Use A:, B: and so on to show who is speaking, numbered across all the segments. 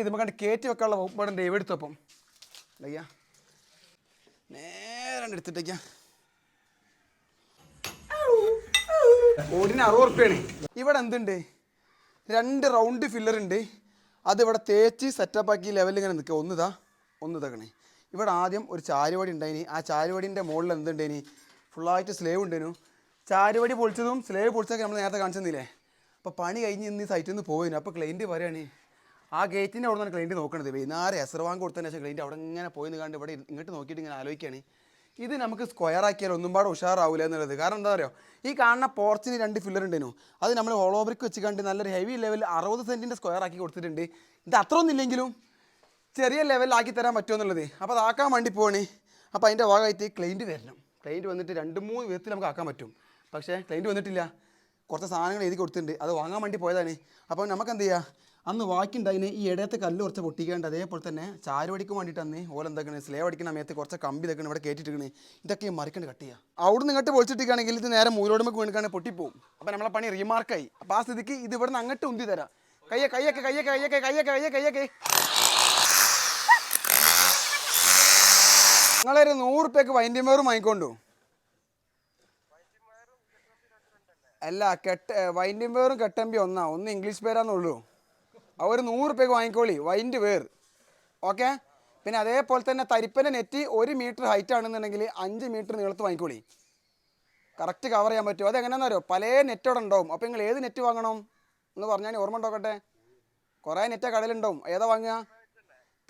A: ഇത് നമുക്ക് കയറ്റി വെക്കാനുള്ള വകുപ്പാണ് ദൈവം എടുത്തപ്പം അല്ലയ്യാ നേരെ എടുത്തിട്ടേക്കാ. ഓടിന് അറുപത് റുപ്യാണ് ഇവിടെ എന്തുണ്ട്? രണ്ട് റൗണ്ട് ഫില്ലർ ഉണ്ട്. അത് ഇവിടെ തേച്ച് സെറ്റപ്പ് ആക്കി ലെവലിൽ ഇങ്ങനെ നിൽക്കുക. ഒന്നിതാ ഒന്ന് ഇതാക്കണേ ഇവിടെ ആദ്യം ഒരു ചാരുവടി ഉണ്ടായിനി. ആ ചാരുവടിന്റെ മുകളിൽ എന്തുണ്ടേനി ഫുള്ളായിട്ട് സ്ലേവ് ഉണ്ടേനു. ചാരുവടി പൊളിച്ചതും സ്ലേവ് പൊളിച്ചതൊക്കെ നമ്മൾ നേരത്തെ കാണിച്ചെന്നില്ലേ? അപ്പോൾ പണി കഴിഞ്ഞ് ഇന്ന് ഈ സൈറ്റിൽ നിന്ന് പോയിരുന്നു അപ്പോൾ ക്ലൈന്റ് പറയാണ് ആ ഗേറ്റിന്റെ അവിടെ നിന്നാണ് ക്ലൈന്റ് നോക്കണത്. വൈകുന്നേരം എസർവാങ് കൊടുത്തതിന് ശേഷം ക്ലൈന്റ് അവിടെ ഇങ്ങനെ പോയി കണ്ട് ഇവിടെ ഇങ്ങോട്ട് നോക്കിയിട്ട് ഇങ്ങനെ ആലോചിക്കുകയാണ് ഇത് നമുക്ക് സ്ക്വയർ ആക്കിയാൽ ഒന്നും പാടെ ഉഷാറാവില്ല എന്നുള്ളത്. കാരണം എന്താ പറയുക ഈ കാണുന്ന പോർച്ചിന് രണ്ട് ഫില്ലർ ഉണ്ടേനു. അത് നമ്മൾ ഹോളോബ്രിക്ക് വെച്ച് കണ്ട് നല്ലൊരു ഹെവി ലെവൽ അറുപത് സെന്റിന്റെ സ്ക്വയർ ആക്കി കൊടുത്തിട്ടുണ്ട്. ഇത് അത്ര ഒന്നുമില്ലെങ്കിലും ചെറിയ ലെവലിലാക്കി തരാൻ പറ്റുമോ എന്നുള്ളത്. അപ്പോൾ അതാക്കാൻ വേണ്ടി പോവാണ്. അപ്പോൾ അതിന്റെ ഭാഗമായിട്ട് ക്ലൈന്റ് വരണം. ക്ലൈന്റ് വന്നിട്ട് രണ്ട് മൂന്ന് വിധത്തിൽ നമുക്ക് ആക്കാൻ പറ്റും. പക്ഷേ ക്ലൈന്റ് വന്നിട്ടില്ല. കുറച്ച് സാധനങ്ങൾ എഴുതി കൊടുത്തിട്ടുണ്ട്. അത് വാങ്ങാൻ വേണ്ടി പോയതാണ്. അപ്പോൾ നമുക്ക് എന്ത് ചെയ്യുക അന്ന് വാക്കിണ്ടതിന് ഈ ഇടയത്തെ കല്ല് കുറച്ച് പൊട്ടിക്കേണ്ട. അതേപോലെ തന്നെ ചാരുവടിക്ക് വേണ്ടിയിട്ട് അന്ന് ഓല എന്താക്കണേ? സ്ലേവ് അടിക്കുന്ന സമയത്ത് കുറച്ച് കമ്പി ഇതൊക്കെ ഇവിടെ കയറ്റിട്ടിരിക്കണേ ഇതൊക്കെ മറിക്കണ്ട് കട്ട് ചെയ്യുക അവിടെ നിന്ന് ഇങ്ങോട്ട് പൊളിച്ചിട്ടിരിക്കുകയാണെങ്കിൽ ഇത് നേരെ മൂലോടുമ്പോൾ വീണിക്കാണെങ്കിൽ പൊട്ടിപ്പോവും. അപ്പോൾ നമ്മളെ പണി റീമാർക്കായി അപ്പോൾ ആ സ്ഥിതിക്ക് ഇത് ഇവിടെ നിന്ന് അങ്ങോട്ട് ഉന്തി തരാം. കയ്യെ കയ്യൊക്കെ കയ്യൊക്കെ കയ്യൊക്കെ കയ്യൊക്കെ കയ്യെ കയ്യൊക്കെ നിങ്ങളൊരു നൂറ് റുപ്യക്ക് വൈൻഡിമേറും വാങ്ങിക്കൊണ്ടു. അല്ല കെട്ട് വൈൻഡിംഗ് വേറും കെട്ടമ്പി ഒന്നാ. ഒന്ന് ഇംഗ്ലീഷ് പേരാന്നുള്ളൂ ഒരു നൂറ് റുപ്യക്ക് വാങ്ങിക്കോളി വൈൻഡ് വേർ. ഓക്കെ പിന്നെ അതേപോലെ തന്നെ തരിപ്പന്റെ നെറ്റ് ഒരു മീറ്റർ ഹൈറ്റ് ആണെന്നുണ്ടെങ്കിൽ അഞ്ച് മീറ്റർ നീളത്ത് വാങ്ങിക്കോളി. കറക്റ്റ് കവർ ചെയ്യാൻ പറ്റും അതെങ്ങനെയാണെന്ന് അറിയോ? പല നെറ്റ് അവിടെ ഉണ്ടാവും. അപ്പോൾ നിങ്ങൾ ഏത് നെറ്റ് വാങ്ങണം? എന്ന് പറഞ്ഞാൽ ഓർമ്മ ഉണ്ടോക്കട്ടെ? കുറേ നെറ്റ് കടയിലുണ്ടാവും ഏതാ വാങ്ങുക?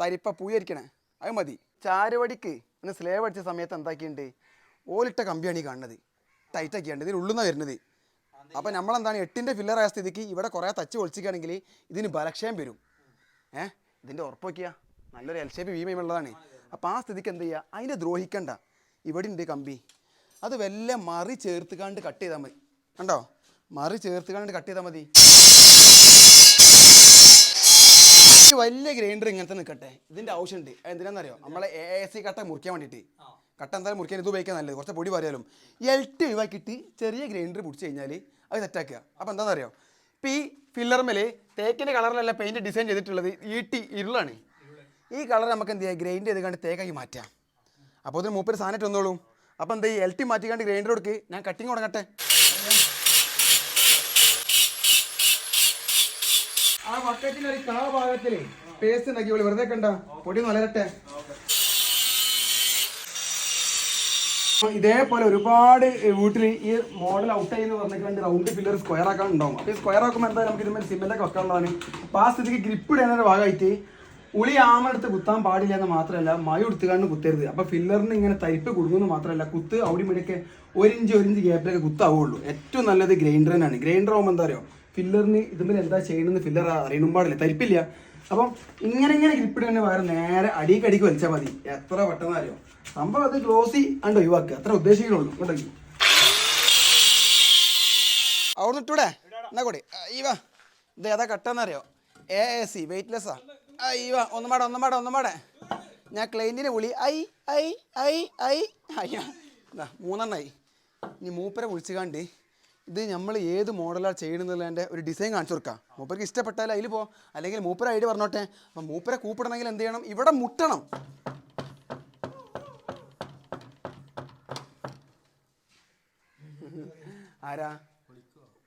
A: തരിപ്പ പൂയരിക്കണേ അത് മതി. ചാരുവടിക്ക് ഇന്ന് സ്ലേവ് അടിച്ച സമയത്ത് എന്താക്കിയിട്ടുണ്ട്? ഓലിട്ട കമ്പിയാണ് ഈ കാണുന്നത്. ടൈറ്റ് ആക്കിയാണ് ഇതിൽ ഉള്ളുന്ന വരുന്നത്. അപ്പോൾ നമ്മളെന്താണ് എട്ടിന്റെ ഫില്ലറായ സ്ഥിതിക്ക് ഇവിടെ കുറേ തച്ച് ഒളിച്ചിക്കുകയാണെങ്കിൽ ഇതിന് ബലക്ഷയം വരും. ഏ? ഇതിന്റെ ഉറപ്പൊക്കെയാ നല്ലൊരു എൽ ഷേപ്പ് വീമയും ഉള്ളതാണ്. അപ്പോൾ ആ സ്ഥിതിക്ക് എന്ത് ചെയ്യുക? അതിനെ ദ്രോഹിക്കണ്ട. ഇവിടെ ഉണ്ട് കമ്പി. അത് വല്ല മറി ചേർത്ത് കണ്ട് കട്ട് ചെയ്താൽ മതി. കണ്ടോ? മറി ചേർത്ത് കണ്ട് കട്ട് ചെയ്താൽ മതി വലിയ ഗ്രൈൻഡർ ഇങ്ങനത്തെ നിൽക്കട്ടെ ഇതിന്റെ ആവശ്യമുണ്ട്. അത് എന്തിനാണെന്നറിയോ നമ്മളെ എ സി കട്ട മുറിക്കാൻ വേണ്ടിയിട്ട്. കട്ട എന്തായാലും മുറിക്കാൻ ഇത് ഉപയോഗിക്കാൻ നല്ലത്. കുറച്ച് പൊടി പറയാലും എൽ ടി ഒഴിവാക്കിയിട്ട് ചെറിയ ഗ്രൈൻഡർ പിടിച്ച് കഴിഞ്ഞാൽ അത് സെറ്റാക്കുക അപ്പോൾ എന്താണെന്നറിയോ ഇപ്പം ഈ ഫില്ലർമേൽ തേക്കിന്റെ കളറിലല്ല പെയിന്റ് ഡിസൈൻ ചെയ്തിട്ടുള്ളത് ഈട്ടി ഇരുളാണ്. ഈ കളർ നമുക്ക് എന്ത് ചെയ്യാം? ഗ്രൈൻഡ് ചെയ്ത് കണ്ട് തേക്കാക്കി മാറ്റാം. അപ്പോൾ അതിന് മൂപ്പര് സാധനമായിട്ട് വന്നോളൂ. അപ്പോൾ എന്താ ഈ എൽ ടി മാറ്റിക്കാണ്ട് ഗ്രൈൻഡർ കൊടുക്ക്. ഞാൻ കട്ടിങ് തുടങ്ങട്ടെ. ആ ബക്കറ്റിന്റെ ഒരു കാ ഭാഗത്തിൽ പേസ്റ്റ് ഉണ്ടാക്കി. വെറുതെ കണ്ട. പൊടി നലരട്ടെ ഇതേപോലെ ഒരുപാട് വീട്ടിൽ ഈ മോഡൽ ഔട്ട് ആയി എന്ന് പറഞ്ഞിട്ട് റൗണ്ട് പില്ലർ സ്ക്വയർ ആക്കാൻ ഉണ്ടാവും അപ്പോൾ സ്ക്വയർ ആക്കുമ്പോൾ എന്താ നമുക്ക് ഇതിന്മേൽ സിമെന്റൊക്കെ വെക്കാനുള്ളതാണ് അപ്പോൾ ആ സ്ഥിതിക്ക് ഗ്രിപ്പ് ഇടുന്നതിന്റെ ഭാഗമായിട്ട് ഉളി ആമെടുത്ത് കുത്താൻ പാടില്ല എന്ന് മാത്രമല്ല മഴ എടുത്തുകാണ്ട് കുത്തരുത്. അപ്പോൾ ഫില്ലറിന് ഇങ്ങനെ തരിപ്പ് കൊടുക്കുന്നു മാത്രമല്ല കുത്ത് അവിടെ ഇവിടെയൊക്കെ ഒരു ഇഞ്ച് ഒരു ഇഞ്ച് ഗ്യാപ്പിലൊക്കെ കുത്താവുള്ളൂ. ഏറ്റവും നല്ലത് ഗ്രൈൻഡർ തന്നെയാണ് ഗ്രൈൻഡർ ആകുമ്പോൾ എന്താ പറയുക ഫില്ലറിന് ഇതുമ്പോൾ എന്താ ചെയ്യണമെന്ന് ഫില്ലർ അറിയണം പാടില്ല. തരിപ്പില്ല. അപ്പം ഇങ്ങനെ ഇങ്ങനെ ഗ്രിപ്പ് ഇടുന്ന പകരം നേരെ അടിക്കടിക്ക് അടിക്ക് വലിച്ചാൽ മതി. എത്ര പെട്ടെന്ന് അറിയോ? സംഭവം അത് ഗ്ലോസി കണ്ടോ ഒഴിവാക്കുക. അത്ര ഉദ്ദേശിക്കുന്നുള്ളൂ. കേട്ടോ അവിടെ ഇട്ടൂടെ? എന്നാ കൂടി? ഈ വാ. ഇത് ഏതാ കട്ടെന്നറിയോ? എ എ സി വെയിറ്റ്ലെസ്സാ ഈ വാ. ഒന്നും പാടെ ഒന്നും പാടെ ഒന്നും പാടെ. ഞാൻ ക്ലൈന്റിനെ വിളി. ഐ ഐ ഐ ഐ. അയ്യാ. മൂന്നെണ്ണായി ഇനി മൂപ്പരെ വിളിച്ചുകാണ്ട് ഇത് നമ്മൾ ഏത് മോഡലാണ് ചെയ്യണമെന്നുള്ളതിന്റെ ഒരു ഡിസൈൻ കാണിച്ചു കൊടുക്കാം. മൂപ്പർക്ക് ഇഷ്ടപ്പെട്ടാൽ അതിൽ പോ. അല്ലെങ്കിൽ മൂപ്പര ഐഡിയ പറഞ്ഞോട്ടെ. അപ്പം മൂപ്പരെ കൂപ്പിടണമെങ്കിൽ എന്ത് ചെയ്യണം? ഇവിടെ മുട്ടണം. ആരാ?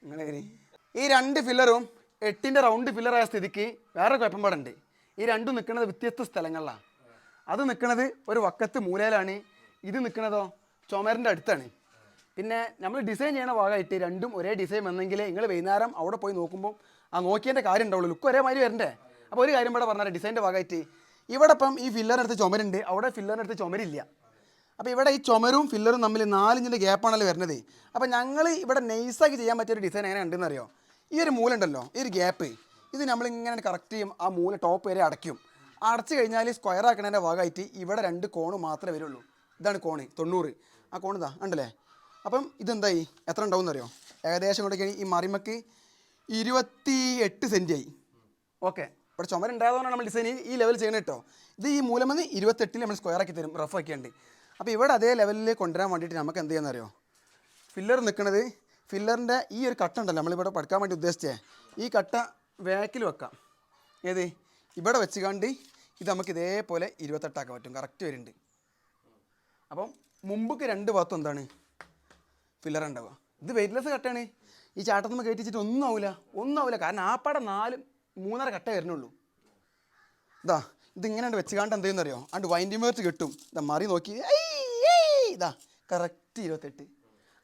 A: നിങ്ങളെങ്ങനെ? ഈ രണ്ട് ഫില്ലറും എട്ടിന്റെ റൗണ്ട് ഫില്ലറായ സ്ഥിതിക്ക് വേറെ കുഴപ്പം പാടുണ്ട് ഈ രണ്ടും നിൽക്കുന്നത് വ്യത്യസ്ത സ്ഥലങ്ങളിലാണ് അത് നിൽക്കുന്നത് ഒരു വക്കത്ത് മൂലയിലാണ്. ഇത് നിൽക്കുന്നതോ ചുമരിന്റെ അടുത്താണ്. പിന്നെ നമ്മൾ ഡിസൈൻ ചെയ്യണ ഭാഗമായിട്ട് രണ്ടും ഒരേ ഡിസൈൻ വന്നെങ്കിൽ നിങ്ങൾ വൈകുന്നേരം അവിടെ പോയി നോക്കുമ്പോൾ ആ നോക്കിയതിന്റെ കാര്യം ഉണ്ടാവുള്ളൂ. ലുക്ക് ഒരേ മാതിരി വരണ്ടേ? അപ്പോൾ ഒരു കാര്യം ഇവിടെ പറഞ്ഞാൽ ഡിസൈന്റെ ഭാഗമായിട്ട്. ഇവിടെ ഇപ്പം ഈ ഫില്ലറിനടുത്ത് ചുമരുണ്ട്. അവിടെ ഫില്ലറിനടുത്ത് ചുമരില്ല. അപ്പോൾ ഇവിടെ ഈ ചുമരും ഫില്ലറും തമ്മിൽ നാലിഞ്ചിന്റെ ഗ്യാപ്പാണല്ലോ വരുന്നത്. അപ്പോൾ ഞങ്ങൾ ഇവിടെ നൈസാക്കി ചെയ്യാൻ പറ്റിയൊരു ഡിസൈൻ എങ്ങനെ ഉണ്ടെന്ന് അറിയോ? ഈ ഒരു മൂല ഉണ്ടല്ലോ ഈ ഒരു ഗ്യാപ്പ് ഇത് നമ്മളിങ്ങനെ കറക്റ്റ് ചെയ്യും ആ മൂല ടോപ്പ് വരെ അടയ്ക്കും. അടച്ചു കഴിഞ്ഞാൽ സ്ക്വയർ ആക്കണതിന്റെ ഭാഗമായിട്ട് ഇവിടെ രണ്ട് കോണ് മാത്രമേ വരുള്ളൂ. ഇതാണ് കോണ് തൊണ്ണൂറ്. ആ കോണ് ഇതാ ഉണ്ടല്ലേ അപ്പം ഇതെന്തായി? എത്ര ഉണ്ടാവും അറിയോ ഏകദേശം കൂടെ ഈ മറിമക്ക് ഇരുപത്തി എട്ട് സെന്റ് ആയി. ഓക്കെ ഇവിടെ ചുമരുണ്ടായതുകൊണ്ടാണ് നമ്മൾ ഡിസൈൻ ഈ ലെവൽ ചെയ്യണം കേട്ടോ ഇത് ഈ മൂലം വന്ന് ഇരുപത്തെട്ടിൽ നമ്മൾ സ്ക്വയർ ആക്കി തരും റഫ് ആക്കിയുണ്ട്. അപ്പോൾ ഇവിടെ അതേ ലെവലിൽ കൊണ്ടുവരാൻ വേണ്ടിയിട്ട് നമുക്ക് എന്ത് ചെയ്യാമെന്നറിയോ ഫില്ലർ നിൽക്കുന്നത് ഫില്ലറിന്റെ ഈ ഒരു കട്ട ഉണ്ടല്ലോ നമ്മളിവിടെ പഠിക്കാൻ വേണ്ടി ഉദ്ദേശിച്ചേ. ഈ കട്ട വേക്കിൽ വെക്കാം. ഏത്? ഇവിടെ വെച്ച് കണ്ട് ഇത് നമുക്ക് ഇതേപോലെ ഇരുപത്തെട്ടാക്കാൻ പറ്റും. കറക്റ്റ് വരുന്നുണ്ട്. അപ്പം മുമ്പക്ക് രണ്ട് ഭാഗത്തും എന്താണ്? ഫില്ലർ ഉണ്ടാവുക. ഇത് വെയിറ്റ്ലെസ് കട്ടാണ് ഈ ചാട്ടത്തുമ്മ കയറ്റിച്ചിട്ട് ഒന്നും ആവില്ല ഒന്നും ആവില്ല കാരണം ആ പടം നാല് മൂന്നര കട്ട വരുന്നുള്ളൂ. ഇതാ ഇതിങ്ങനെ എന്ത് ചെയ്യുന്നറിയോ? അണ്ട് വൈൻഡിംഗ് മേർച്ച് കിട്ടും. ഇതാ മറി നോക്കി. ഇതാ കറക്റ്റ് ഇരുപത്തെട്ട്.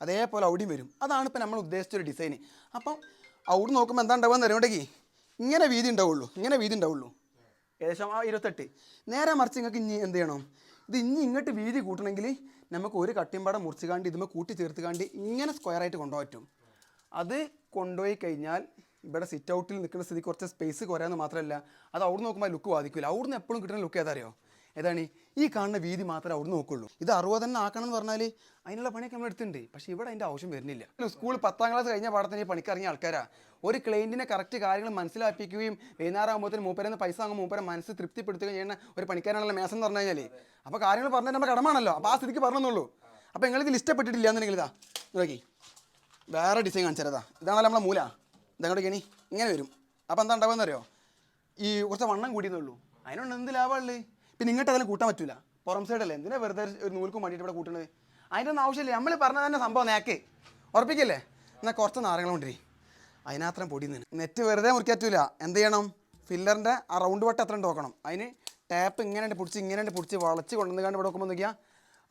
A: അതേപോലെ അവിടെയും വരും. അതാണ് ഇപ്പം നമ്മൾ ഉദ്ദേശിച്ചൊരു ഡിസൈൻ അപ്പം അവിടെ നോക്കുമ്പോൾ എന്താ ഉണ്ടാവുക അറിയണ്ടെങ്കിൽ ഇങ്ങനെ വീതി ഉണ്ടാവുള്ളൂ ഇങ്ങനെ വീതി ഉണ്ടാവുള്ളൂ. ഏകദേശം ആ ഇരുപത്തെട്ട്. നേരെ മറിച്ച് നിങ്ങൾക്ക് ഇനി എന്ത് ചെയ്യണം? ഇത് ഇനി ഇങ്ങോട്ട് വീതി കൂട്ടണമെങ്കിൽ നമുക്ക് ഒരു കട്ടിമ്പാടം മുറിച്ച് കാണ്ട് ഇതുമ്പോൾ കൂട്ടി ചേർത്ത് കാണ്ട് ഇങ്ങനെ സ്ക്വയർ ആയിട്ട് കൊണ്ടുപോകാൻ പറ്റും. അത് കൊണ്ടുപോയി കഴിഞ്ഞാൽ ഇവിടെ സിറ്റ് ഔട്ടിൽ നിൽക്കുന്ന സ്ഥിതി കുറച്ച് സ്പേസ് കുറയാന്ന് മാത്രമല്ല അത് അവിടെ നോക്കുമ്പോൾ ലുക്ക് ബാധിക്കില്ല അവിടുന്ന് എപ്പോഴും കിട്ടുന്ന ലുക്ക് ഏതാ അറിയോ? ഏതാണ്? ഈ കാണുന്ന വീതി മാത്രമേ അവിടെ നോക്കുള്ളൂ. ഇത് അറുപത് തന്നെ ആക്കണം എന്ന് പറഞ്ഞാൽ അതിനുള്ള പണിയൊക്കെ നമ്മൾ എടുത്തിട്ടുണ്ട്. പക്ഷേ ഇവിടെ അതിന്റെ ആവശ്യം വരുന്നില്ല. സ്കൂൾ പത്താം ക്ലാസ് കഴിഞ്ഞ പാടത്തിന് ഈ പണിക്കിറങ്ങിയ ആൾക്കാരാ. ഒരു ക്ലയന്റിനെ കറക്റ്റ് കാര്യങ്ങൾ മനസ്സിലാപ്പിക്കുകയും വൈകുന്നേരം ആകുമ്പോഴത്തേന് മൂപ്പരെന്ന് പൈസ വാങ്ങും മൂപ്പരെ മനസ്സ് തൃപ്തിപ്പെടുത്തുകയും ചെയ്യുന്ന ഒരു പണിക്കാരാണല്ലോ മേസം എന്ന് പറഞ്ഞു കഴിഞ്ഞാൽ അപ്പോൾ കാര്യങ്ങൾ പറഞ്ഞാൽ നമ്മുടെ കടമാണല്ലോ. അപ്പോൾ ആ സ്ഥിതിക്ക് പറഞ്ഞെന്നുള്ളൂ അപ്പോൾ നിങ്ങൾക്ക് ഇഷ്ടപ്പെട്ടിട്ടില്ല എന്നുണ്ടെങ്കിൽ ഇതാ നോക്കി. വേറെ ഡിസൈൻ കാണിച്ചതാ ഇതാണല്ലോ നമ്മളെ മൂല. ഇതങ്ങോട്ട് കണി ഇങ്ങനെ വരും. അപ്പോൾ എന്താ ഉണ്ടാവുമെന്നറിയോ ഈ കുറച്ച് വണ്ണം കൂടിയെന്നുള്ളൂ അതിനോട് എന്ത് ലാഭമുള്ളത് പിന്നെ ഇങ്ങോട്ട് അതിൽ കൂട്ടാൻ പറ്റൂല. പുറം സൈഡല്ലേ എന്തിനാ വെറുതെ ഒരു നൂൽക്കും വേണ്ടിയിട്ട് ഇവിടെ കൂട്ടണത് അതിന്റെ ഒന്നും ആവശ്യമില്ല. നമ്മൾ പറഞ്ഞ തന്നെ സംഭവം നേക്ക്. ഉറപ്പിക്കല്ലേ? എന്നാൽ കുറച്ച് നാരങ്ങളുണ്ടിരി കൊണ്ടിരി അതിനത്രയും പൊടി നിന്ന്. നെറ്റ് വെറുതെ മുറിക്കറ്റൂല. എന്ത് ചെയ്യണം? ഫില്ലറിന്റെ ആ റൗണ്ട് വട്ടം എത്ര നോക്കണം അതിന് ടാപ്പ് ഇങ്ങനെ പിടിച്ച് ഇങ്ങനെ പിടിച്ച് വളച്ച് കൊണ്ടുവന്ന് കണ്ട് ഇവിടെ നോക്കുമ്പോൾ നോക്കിയാൽ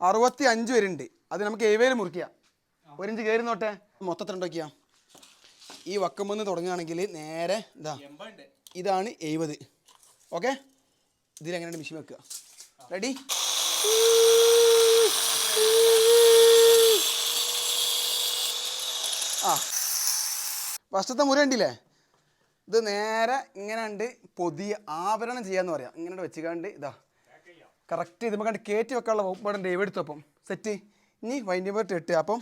A: അറുപത്തി അഞ്ച് വരുന്നുണ്ട് അത് നമുക്ക് ഏവേലും മുറിക്കുക. ഒരു ഇഞ്ച് കയറി നോട്ടെ മൊത്തത്തിൽ ഉണ്ടാക്കിയാ? ഈ വക്കമ്പന്ന് തുടങ്ങുകയാണെങ്കിൽ നേരെ ഇതാ. ഇതാണ് എഴുപത്. ഓക്കെ? ഇതിലെങ്ങനെയാണ് മിഷീൻ വെക്കുക? റെഡി ആ. ഫസ്റ്റത്തെ മുര ഉണ്ടില്ലേ ഇത് നേരെ ഇങ്ങനെ ഉണ്ട് പൊതിയ ആവരണം ചെയ്യാന്ന് പറയാം. ഇങ്ങനെ വെച്ചുകൊണ്ട് ഇതാ. കറക്റ്റ് ഇത് കണ്ട് കയറ്റി വെക്കാനുള്ള വകുപ്പാടുണ്ട് എവിടുത്തപ്പം സെറ്റ് ഇനി വൈൻഡിംഗ് ബോർട്ട് ഇട്ട് അപ്പം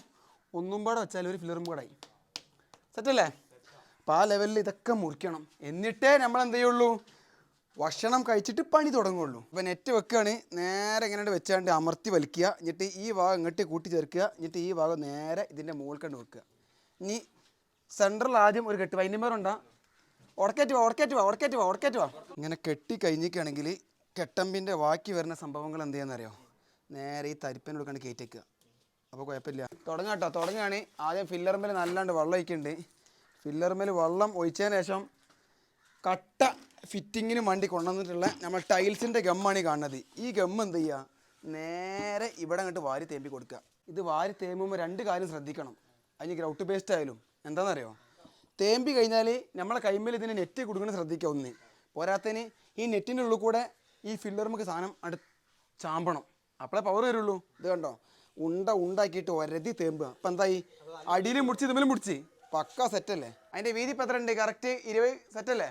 A: ഒന്നും പാടെ വെച്ചാൽ ഒരു ഫിലറും കൂടെ ആയി. സെറ്റല്ലേ അപ്പോൾ ആ ലെവലിൽ ഇതൊക്കെ മുറിക്കണം. എന്നിട്ടേ നമ്മൾ എന്ത് ചെയ്യുള്ളൂ? ഭക്ഷണം കഴിച്ചിട്ട് പണി തുടങ്ങുള്ളൂ. ഇപ്പം നെറ്റ് വെക്കുകയാണ് നേരെ ഇങ്ങനെ വെച്ചാണ്ട് അമർത്തി വലിക്കുക എന്നിട്ട് ഈ ഭാഗം ഇങ്ങോട്ട് കൂട്ടി ചേർക്കുക എന്നിട്ട് ഈ ഭാഗം നേരെ ഇതിന്റെ കണ്ട് വെക്കുക. ഇനി സെൻട്രൽ ആദ്യം ഒരു കെട്ട് വൈകുന്നേരമുണ്ടാ ഉടക്കേറ്റ് വാ ഉടക്കേറ്റ് വാ ഉടക്കേറ്റ് വാ ഉടക്കേറ്റ് വാ. ഇങ്ങനെ കെട്ടി കഴിഞ്ഞിരിക്കുകയാണെങ്കിൽ കെട്ടമ്പിന്റെ ബാക്കി വരുന്ന സംഭവങ്ങൾ എന്ത് ചെയ്യാന്നറിയോ നേരെ ഈ തരിപ്പനോട് കണ്ട് കയറ്റേക്കുക അപ്പോൾ കുഴപ്പമില്ല. തുടങ്ങാം കേട്ടോ തുടങ്ങുകയാണ് ആദ്യം ഫില്ലർമേൽ നല്ലാണ്ട് വെള്ളം ഒഴിക്കുന്നുണ്ട്. ഫില്ലർമേൽ വെള്ളം ഒഴിച്ചതിന് ശേഷം കട്ട ഫിറ്റിങ്ങിന് വേണ്ടി കൊണ്ടുവന്നിട്ടുള്ള നമ്മൾ ടൈൽസിന്റെ ഗമ്മാണ് കാണുന്നത്. ഈ ഗമ്മ് എന്ത് ചെയ്യുക നേരെ ഇവിടെ അങ്ങോട്ട് വാരി തേമ്പി കൊടുക്കുക. ഇത് വാരി തേമ്പുമ്പോൾ രണ്ട് കാര്യം ശ്രദ്ധിക്കണം. അതിന് ഗ്രൗട്ട് പേസ്റ്റ് ആയാലും. എന്താണെന്നറിയോ? തേമ്പി കഴിഞ്ഞാൽ നമ്മളെ കൈമേൽ ഇതിന് നെറ്റ് കൊടുക്കണം ശ്രദ്ധിക്കുക ഒന്ന്. പോരാത്തതിന് ഈ നെറ്റിന്റെ ഉള്ളിൽ കൂടെ ഈ ഫില്ലർ നമുക്ക് സാധനം അടു ചാമ്പണം. അപ്പോഴേ പവർ വരുള്ളൂ. ഇത് കണ്ടോ? ഉണ്ട ഉണ്ടാക്കിയിട്ട് ഒരതി തേമ്പുക. അപ്പം എന്തായി? അടിയിലും മുടിച്ച് ഇതുമേലും മുടിച്ച്. പക്ക സെറ്റല്ലേ? അതിന്റെ വീതി ഇപ്പം എത്ര ഉണ്ട് കറക്റ്റ് ഇരുപത് സെറ്റല്ലേ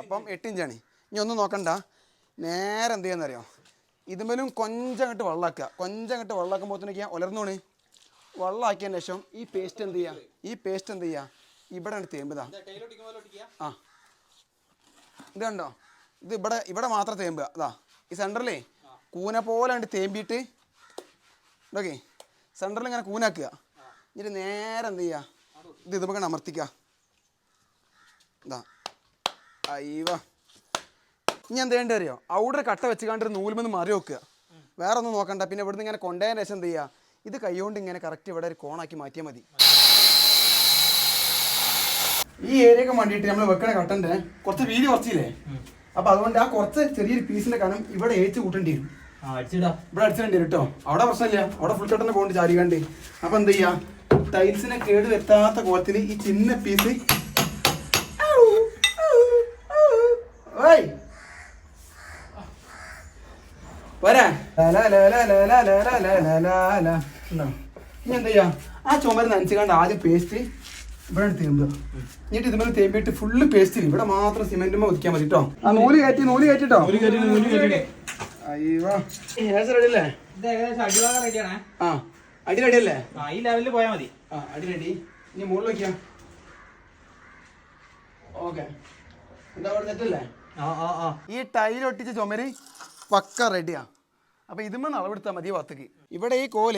A: അപ്പം എട്ട് ഇഞ്ചാണ് ഇനി ഒന്നും നോക്കണ്ട. നേരെ എന്ത് ചെയ്യാന്നറിയോ? ഇതുമേലും കൊഞ്ചങ്ങട്ട് വെള്ളാക്കുക. വെള്ളമാക്കുക കൊഞ്ചം അങ്ങോട്ട് ഞാൻ ഉലർന്നോണ് വെള്ളാക്കിയ ശേഷം ഈ പേസ്റ്റ് എന്ത് ചെയ്യുക ഈ പേസ്റ്റ് എന്ത് ചെയ്യുക ഇവിടെ എടുത്ത് തേമ്പുതാ ആ. ഇത് കണ്ടോ? ഇത് ഇവിടെ ഇവിടെ മാത്രം തേമ്പുക അതാ ഈ സെന്ററിലേ കൂന പോലെ കണ്ട് തേമ്പിയിട്ട് ഇതൊക്കെ. സെന്ററിൽ ഇങ്ങനെ കൂനാക്കുക. എന്നിട്ട് നേരെ എന്ത് ചെയ്യുക ഇത് ഇതുമ്പോൾ അമർത്തിക്കാം. ഇതാ അയ്യവ ഇനി എന്ത് ചെയ്യേണ്ടി അറിയോ? അവിടെ കട്ട വെച്ച് കണ്ടൊരു നൂലുമെന്ന് മാറി വെക്കുക. വേറെ ഒന്നും നോക്കണ്ട. പിന്നെ ഇവിടുന്ന് ഇങ്ങനെ കൊണ്ടുപോയതിന് ശേഷം എന്ത് ചെയ്യുക ഇത് കൈകൊണ്ട് ഇങ്ങനെ കറക്റ്റ് ഇവിടെ ഒരു കോണാക്കി മാറ്റിയാൽ മതി. ഈ ഏരിയക്ക് വേണ്ടിയിട്ട് നമ്മൾ വെക്കണ കട്ടന്റെ കുറച്ച് വീതി കുറച്ചില്ലേ? അപ്പൊ അതുകൊണ്ട് ആ കുറച്ച് ചെറിയൊരു പീസിന്റെ കനം ഇവിടെ ഏച്ച് കൂട്ടേണ്ടി വരും. ഇവിടെ അടിച്ചിടേണ്ടി വരും കേട്ടോ അവിടെ പ്രശ്നമില്ല. അവിടെ ഫുൾ കട്ടന്നെ പോകണ്ട് ചാരികാണ്ട് അപ്പൊ എന്ത് ചെയ്യാ? ടൈൽസിനെ കേട് വരുത്താത്ത കോലത്തിൽ ഈ ചിന്ന പീസ് വരാ ഇനി എന്താ ചെയ്യാ ആ ചുമര് നനച്ചുകൊണ്ട് ആദ്യം പേസ്റ്റ് ഇവിടെ തേമ്പ് എന്നിട്ട് ഇതുപോലെ തേമ്പിട്ട് ഫുള്ള് പേസ്റ്റ് ഇവിടെ മാത്രം സിമെന്റുമ്പോ ഒതുക്കിയാൽ മതി കേട്ടോ ആ നൂൽ കയറ്റി നൂൽ കയറ്റിട്ടോ അയ്യോ റെഡി അല്ലേ ആ അടി റെഡി അല്ലേ
B: ആ ഈ ലെവലിൽ പോയാൽ മതി
A: ആ അടി റെഡി ഇനി മുകളിൽ വെക്കാം. ഓക്കെ. എന്താ അവിടെ തെറ്റല്ലേ
B: ആ ആ ആ.
A: ഈ ടൈൽ ഒട്ടിച്ച ചുമര് പക്ക റെഡിയാ അപ്പൊ ഇതുമ്മ അളവെടുത്താൽ മതി പത്തക്ക് ഇവിടെ ഈ കോൽ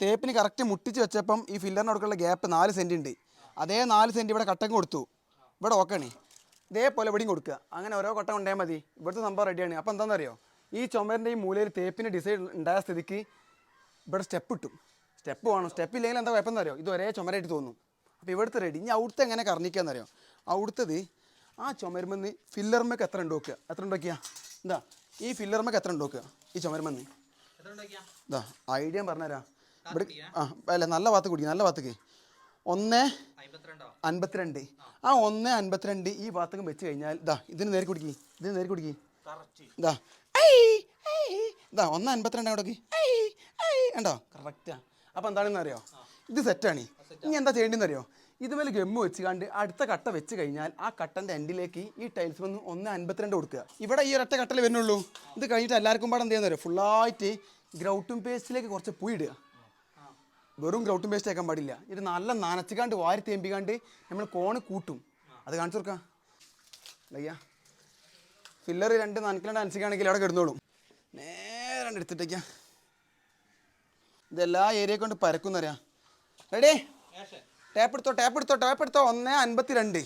A: തേപ്പിന് കറക്റ്റ് മുട്ടിച്ച് വെച്ചപ്പം ഈ ഫില്ലറിന് കൊടുക്കുള്ള ഗ്യാപ്പ് നാല് സെന്റ് ഉണ്ട്. അതേ നാല് സെന്റ് ഇവിടെ കട്ടം കൊടുത്തു. ഇവിടെ ഓക്കണേ ഇതേപോലെ ഇവിടെയും കൊടുക്കുക. അങ്ങനെ ഓരോ കട്ടം ഉണ്ടായാൽ മതി. ഇവിടുത്തെ സംഭവം റെഡിയാണ് അപ്പോൾ എന്താണെന്ന് അറിയോ ഈ ചുമരിന്റെ ഈ മൂലയിൽ തേപ്പിന്റെ ഡിസൈൻ ഉണ്ടായ സ്ഥിതിക്ക് ഇവിടെ സ്റ്റെപ്പ് ഇട്ടും. സ്റ്റെപ്പ് വേണം. സ്റ്റെപ്പ് ഇല്ലെങ്കിൽ എന്താ കുഴപ്പം അറിയോ ഇത് ഒരേ ചുമരായിട്ട് തോന്നും അപ്പോൾ ഇവിടുത്തെ റെഡി ഇനി അവിടുത്തെ എങ്ങനെ കറങ്ങിക്കാന്നറിയോ അവിടുത്തത് ആ ചുമരുമെന്ന് ഫില്ലർമൊക്കെ എത്ര ഉണ്ട് നോക്കുക എത്ര ഉണ്ടാക്കിയാ എന്താ ഈ ഫില്ലർമൊക്കെ എത്ര ഉണ്ട് നോക്കുക ഈ ചുമരുമെന്ന്.
B: എന്താ
A: ഇതാ ഐഡിയ പറഞ്ഞുതരാം. ഇവിടെ ആ അല്ല നല്ല ഭാഗത്ത് കുടിക്കും നല്ല ഭാഗത്തേക്ക് ഒന്ന് അൻപത്തിരണ്ട്. ആ. ഒന്ന് അൻപത്തിരണ്ട് ഈ ഭാഗത്തേക്ക് വെച്ച് കഴിഞ്ഞാൽ ഇതാ ഇതിന് നേരെ കുടിക്കി. ഇതിന് നേരെ കുടിക്കി.
B: എന്താ
A: ഇതാ. ഇതാ ഒന്ന് അൻപത്തിരണ്ട് അവിടെ ഉണ്ടോ കറക്റ്റാ അപ്പം എന്താണെന്ന് അറിയോ ഇത് സെറ്റാണ് ഇനി എന്താ ചെയ്യേണ്ടതെന്ന് അറിയോ ഇതുപോലെ ഗമ്മ് വെച്ച് കണ്ട് അടുത്ത കട്ട വെച്ച് കഴിഞ്ഞാൽ ആ കട്ടന്റെ എൻഡിലേക്ക് ഈ ടൈൽസ് വന്ന് ഒന്ന് അൻപത്തിരണ്ട് കൊടുക്കുക. ഇവിടെ ഈ ഒരൊറ്റ കട്ടൽ വരുന്നുള്ളൂ. ഇത് കഴിഞ്ഞിട്ട് എല്ലാവർക്കും പാടെ എന്ത് ചെയ്യുന്ന ഫുള്ളായിട്ട് ഗ്രൗട്ടും പേസ്റ്റിലേക്ക് കുറച്ച് പുയി ഇടുക. വെറും ഗ്രൗട്ടും പേസ്റ്റ് ആക്കാൻ പാടില്ല. ഇത് നല്ല നനച്ചുകാണ്ട് വാരി തേമ്പിക്കാണ്ട് നമ്മൾ കോണ് കൂട്ടും. അത് കാണിച്ചു കൊടുക്കാം. അയ്യാ ഫില്ലർ രണ്ട് നനക്കിലാണ്ട് നനച്ചിക്കാണെങ്കിൽ അവിടെ കിടന്നോളും. നേരെ എടുത്തിട്ടേക്കാം ഇതെല്ലാ ഏരിയ കൊണ്ട് പരക്കുന്നറിയാം റെഡി ടാപ്പ് എടുത്തോ ടാപ്പ് എടുത്തോ ടാപ്പ് എടുത്തോ. ഒന്ന് അൻപത്തി രണ്ട്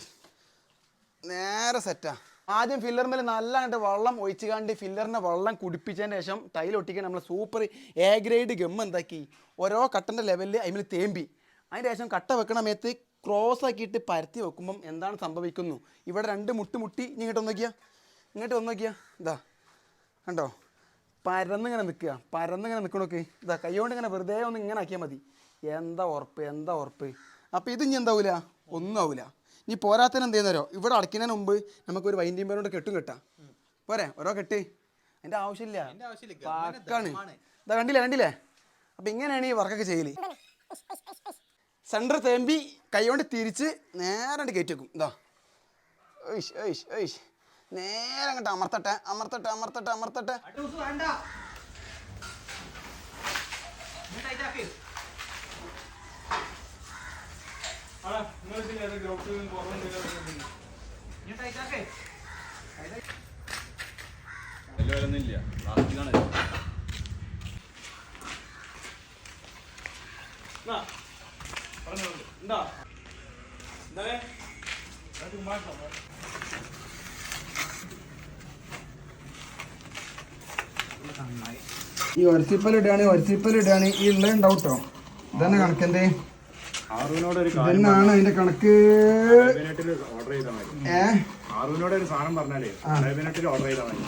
A: നേരെ സെറ്റാ ആദ്യം ഫില്ലറിന്മേൽ നല്ല കണ്ട് വെള്ളം ഒഴിച്ച് കണ്ട് ഫില്ലറിനെ വെള്ളം കുടിപ്പിച്ചതിന് ശേഷം ടൈൽ ഒട്ടിക്കാൻ നമ്മൾ സൂപ്പർ എ ഗ്രേഡ് ഗം എന്താക്കി? ഓരോ കട്ടന്റെ ലെവലിൽ അതിൽ തേമ്പി. അതിന്റെ ശേഷം കട്ട വെക്കണ സമയത്ത് ക്രോസ് ആക്കിയിട്ട് പരത്തി വെക്കുമ്പം എന്താണ് സംഭവിക്കുന്നു? ഇവിടെ രണ്ട് മുട്ട് മുട്ടി ഇങ്ങോട്ട് വന്നോക്കിയാ നോക്കിയാ. ഇങ്ങോട്ട് വന്നോക്കിയാ നോക്കിയാ. ഇതാ. കണ്ടോ? പരന്നിങ്ങനെ നിൽക്കുക. പരന്നിങ്ങനെ നിൽക്കണൊക്കെ. ഇതാ കൈകൊണ്ട് ഇങ്ങനെ വെറുതെ ഒന്ന് ഇങ്ങനെ ആക്കിയാൽ മതി. എന്താ ഉറപ്പ് എന്താ ഉറപ്പ്. അപ്പോൾ ഇത് ഇനി എന്താവില്ല ഒന്നും ആവില്ല ഇനി പോരാത്തതിന് എന്ത് ചെയ്യുന്നവരോ ഇവിടെ അടയ്ക്കുന്നതിന് മുമ്പ് നമുക്കൊരു വൈൻഡിംഗ് പേരോട് കെട്ടും കെട്ടാം. പോരെ ഓരോ കെട്ട്.
B: അതിന്റെ ആവശ്യമില്ല.
A: പാക്കാണ്. ഇതാ കണ്ടില്ലേ കണ്ടില്ലേ? അപ്പം ഇങ്ങനെയാണ് ഈ വർക്കൊക്കെ ചെയ്യൽ. സെന്റർ തേമ്പി കൈകൊണ്ട് തിരിച്ച് നേരെ കയറ്റി വെക്കും. ഇതാ. ഐഷ് ഐഷ് ഒയ്ഷ് നേരെ അങ്ങോട്ട് അമർത്തട്ടെ അമർത്തട്ടെ അമർത്തട്ടെ. അമർത്തട്ടെ
B: വേണ്ട. നീ tight ആക്ക്. നീ tight ആക്ക്.
C: വലിയ പ്ലാസ്റ്റിക്കാണ്
A: ഈ ഒരച്ചിപ്പൽ ഇടുകയാണ് ഈ ഉള്ളത് ഉണ്ടാവും കേട്ടോ? ഇതന്നെ കണക്കെന്തേ ഇതന്നാണ് അതിന്റെ കണക്ക്. ഏ?
C: ഒരു സാധനം പറഞ്ഞാലേ അറേബ്യനെറ്റിൽ ഓർഡർ ചെയ്താൽ മതി.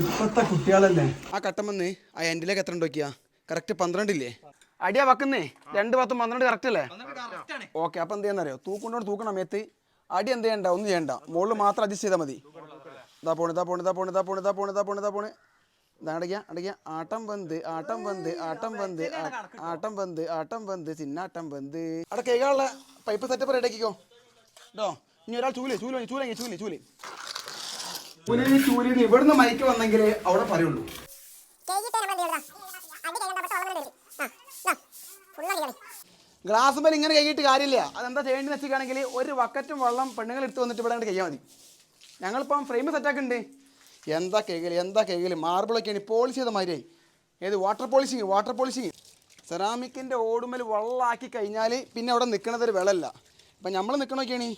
A: ഇപ്പത്തെ കുട്ടികളല്ലേ? ആ കട്ടം വന്ന് ആ എൻഡിലേക്ക് എത്ര ഉണ്ടോക്കിയാ കറക്റ്റ് പന്ത്രണ്ടില്ലേ അടിയാ വെക്കുന്നേ. രണ്ട് പത്തും പന്ത്രണ്ട് കറക്റ്റ് അല്ലേ. ഓക്കെ അപ്പം എന്ത് ചെയ്യാന്നറിയോ? തൂക്കൊണ്ടോട് തൂക്കണം മേത്ത്. അടി എന്ത് ചെയ്യണ്ട? ഒന്നും ചെയ്യണ്ട. മുകളിൽ മാത്രം അഡ്ജസ്റ്റ് ചെയ്താൽ മതി. ഇതാ പോണ് ഇതാ പോണ് ഇതാ പോണ് ഇതാ പോണ് ഇതാ പോണ് ഇതാ പോണ് ഇതാ പോണ്. ഇതാ അടയ്ക്ക അടയ്ക്ക ആട്ടം പന്ത് ആട്ടം പന്ത് ആട്ടം പന്ത് ആട്ടം പന്ത് ആട്ടം പന്ത് ചിന്നാട്ടം പന്ത്. അവിടെ കേൾക്കാനുള്ള പൈപ്പ് സെറ്റപ്പ് റെഡിയാക്കിക്കോ കേട്ടോ ഇനി ഒരാൾ ചൂൽ ചൂൽ ചൂലെങ്കിൽ ചൂൽ ചൂൽ ചൂലിന് ചൂലിന് ഇവിടുന്ന് മൈക്ക് വന്നെങ്കിൽ അവിടെ പറയുള്ളൂ. ഗ്ലാസ് മേൽ ഇങ്ങനെ കൈകിട്ട് കാര്യമില്ല. അതെന്താ ചെയ്യേണ്ടതെന്ന് വെച്ചിട്ടാണെങ്കിൽ ഒരു വക്കറ്റും വെള്ളം പെണ്ണുങ്ങൾ എടുത്ത് വന്നിട്ട് ഇവിടെ കഴിയാൽ മതി. ഞങ്ങളിപ്പം ഫ്രെയിം സെറ്റാക്കുന്നുണ്ട് എന്താ കേകൽ എന്താ കേകൽ? മാർബിളൊക്കെയാണ് പോളിഷ് ചെയ്ത മാതിരിയായി ഏത് വാട്ടർ പോളിഷിങ് വാട്ടർ പോളിഷിങ് സെറാമിക്കിന്റെ ഓടുമൽ വെള്ളമാക്കി കഴിഞ്ഞാൽ പിന്നെ അവിടെ നിൽക്കുന്നത് ഒരു വിളല്ല. ഇപ്പം നമ്മൾ നിൽക്കണമൊക്കെയാണ്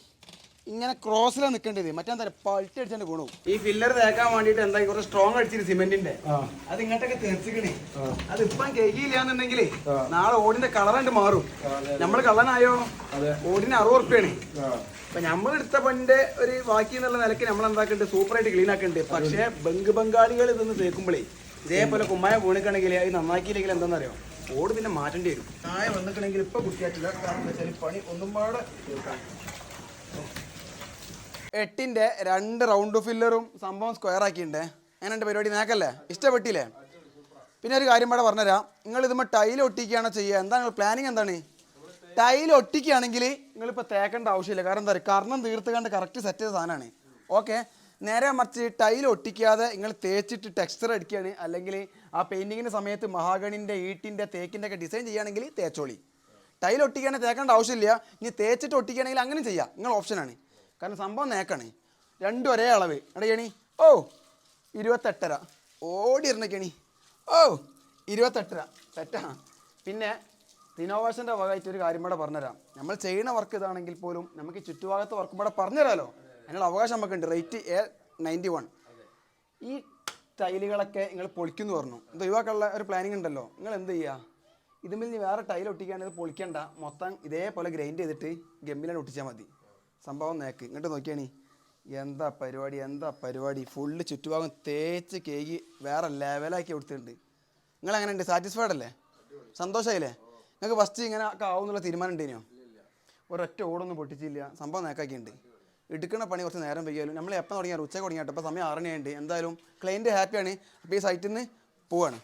A: ഇങ്ങനെ ക്രോസിലാണ് നിൽക്കേണ്ടത് മറ്റേ പൾട്ടി അടിച്ചാണ്ട് ഗുണവും ഈ ഫില്ലർ തേക്കാൻ വേണ്ടിട്ട് എന്താ കുറച്ച് സ്ട്രോങ് അടിച്ചിട്ട് സിമെന്റിന്റെ അത് ഇങ്ങോട്ടൊക്കെ തെറിച്ചിക്കണേ. അത് ഇപ്പം കഴിയില്ലാന്നുണ്ടെങ്കിൽ നാളെ ഓടിന്റെ കളറായിട്ട് മാറും. നമ്മൾ കള്ളനായോ? ഓടിന് അറുപത് ഉറുപ്പ്യാണ്. അപ്പൊ നമ്മൾ എടുത്ത പണ്ട് ഒരു ബാക്കി എന്നുള്ള നിലയ്ക്ക് നമ്മൾ എന്താക്കണ്ട്? സൂപ്പർ ആയിട്ട് ക്ലീൻ ആക്കുന്നുണ്ട് പക്ഷേ ബംഗ് ബംഗാളികൾ ഇതൊന്ന് തേക്കുമ്പോഴേ ഇതേപോലെ കുമ്മായ വീണിക്കണമെങ്കിൽ അത് നന്നാക്കിയില്ലെങ്കിൽ എന്താണെന്നറിയോ ഓട് പിന്നെ മാറ്റേണ്ടി വരും. ചായ വന്നിട്ടുണ്ടെങ്കിൽ ഇപ്പൊ കുട്ടിയായിട്ടില്ല കാരണം എന്താ വെച്ചാൽ പണി ഒന്നും പാടെ തീർക്കാൻ. എട്ടിന്റെ രണ്ട് റൗണ്ട് ഫില്ലറും സംഭവം സ്ക്വയർ ആക്കിയിട്ടുണ്ട്. അങ്ങനെ പരിപാടി നേക്കല്ലേ ഇഷ്ടപ്പെട്ടില്ലേ? പിന്നെ ഒരു കാര്യം ഇവിടെ പറഞ്ഞുതരാം. നിങ്ങൾ ഇതുമ്പോൾ ടൈൽ ഒട്ടിക്കുകയാണോ ചെയ്യുക? എന്താണ് നിങ്ങൾ പ്ലാനിങ് എന്താണ്? ടൈൽ ഒട്ടിക്കുകയാണെങ്കിൽ നിങ്ങളിപ്പോൾ തേക്കേണ്ട ആവശ്യമില്ല. കാരണം എന്താ പറയുക? കർണം തീർത്ത് കണ്ട് കറക്റ്റ് സെറ്റ് ചെയ്ത സാധനമാണ്. ഓക്കെ നേരെ മറിച്ച് ടൈൽ ഒട്ടിക്കാതെ നിങ്ങൾ തേച്ചിട്ട് ടെക്സ്ചർ അടിക്കുകയാണ്. അല്ലെങ്കിൽ ആ പെയിന്റിങ്ങിന്റെ സമയത്ത് മഹാഗണിന്റെ ഈട്ടിന്റെ തേക്കിന്റെ ഒക്കെ ഡിസൈൻ ചെയ്യുകയാണെങ്കിൽ തേച്ചോളി. ടൈൽ ഒട്ടിക്കുകയാണെങ്കിൽ തേക്കേണ്ട ആവശ്യമില്ല. ഇനി തേച്ചിട്ട് ഒട്ടിക്കുകയാണെങ്കിൽ അങ്ങനെ ചെയ്യാം. നിങ്ങൾ ഓപ്ഷനാണ് കാരണം സംഭവം നേക്കണേ. രണ്ടും ഒരേ അളവ്. അടയ്ക്കണി ഓ ഇരുപത്തെട്ടര. ഓടി ഇരുന്നൊക്കെയാണ് ഓ ഇരുപത്തെട്ടര. തെറ്റാ. പിന്നെ റിനോവേഷന്റെ ഭാഗമായിട്ട് ഒരു കാര്യം കൂടെ പറഞ്ഞുതരാം. നമ്മൾ ചെയ്യുന്ന വർക്ക് ഇതാണെങ്കിൽ പോലും നമുക്ക് ചുറ്റുഭാഗത്ത് വർക്കും കൂടെ പറഞ്ഞുതരാമല്ലോ അതിനുള്ള അവകാശം നമുക്കുണ്ട്. Rate A ninety one. ഈ ടൈലുകളൊക്കെ നിങ്ങൾ പൊളിക്കുന്നു പറഞ്ഞു. ഇത് ഒഴിവാക്കാനുള്ള ഒരു പ്ലാനിങ് ഉണ്ടല്ലോ. നിങ്ങൾ എന്ത് ചെയ്യുക ഇതുമിൽ നീ വേറെ ടൈൽ ഒട്ടിക്കുകയാണെങ്കിൽ പൊളിക്കണ്ട. മൊത്തം ഇതേപോലെ ഗ്രൈൻഡ് ചെയ്തിട്ട് ഗമ്മിലാണ് ഒട്ടിച്ചാൽ മതി. സംഭവം നേക്ക് ഇങ്ങോട്ട് നോക്കിയാണി എന്താ പരിപാടി? എന്താ പരിപാടി? ഫുള്ള് ചുറ്റുഭാഗം തേച്ച് കേകി വേറെ ലെവലാക്കി കൊടുത്തിട്ടുണ്ട്. നിങ്ങൾ അങ്ങനെ ഉണ്ട് സാറ്റിസ്ഫൈഡ് അല്ലേ? സന്തോഷമായില്ലേ നിങ്ങൾക്ക് ഫസ്റ്റ് ഇങ്ങനെ ഒക്കെ ആവും എന്നുള്ള തീരുമാനം ഉണ്ടേനോ? ഒരൊറ്റ ഓടൊന്നും പൊട്ടിച്ചില്ല. സംഭവം നേക്കാക്കിയുണ്ട് എടുക്കുന്ന പണി കുറച്ച് നേരം വൈകിയാലും. നമ്മൾ എപ്പോൾ തുടങ്ങിയാലും ഉച്ചയ്ക്ക് തുടങ്ങിയാട്ടോ ഇപ്പോൾ സമയം ആറണിയായിട്ട് എന്തായാലും ക്ലയന്റ് ഹാപ്പിയാണ് അപ്പോൾ ഈ സൈറ്റിൽ നിന്ന് പോവാണ്.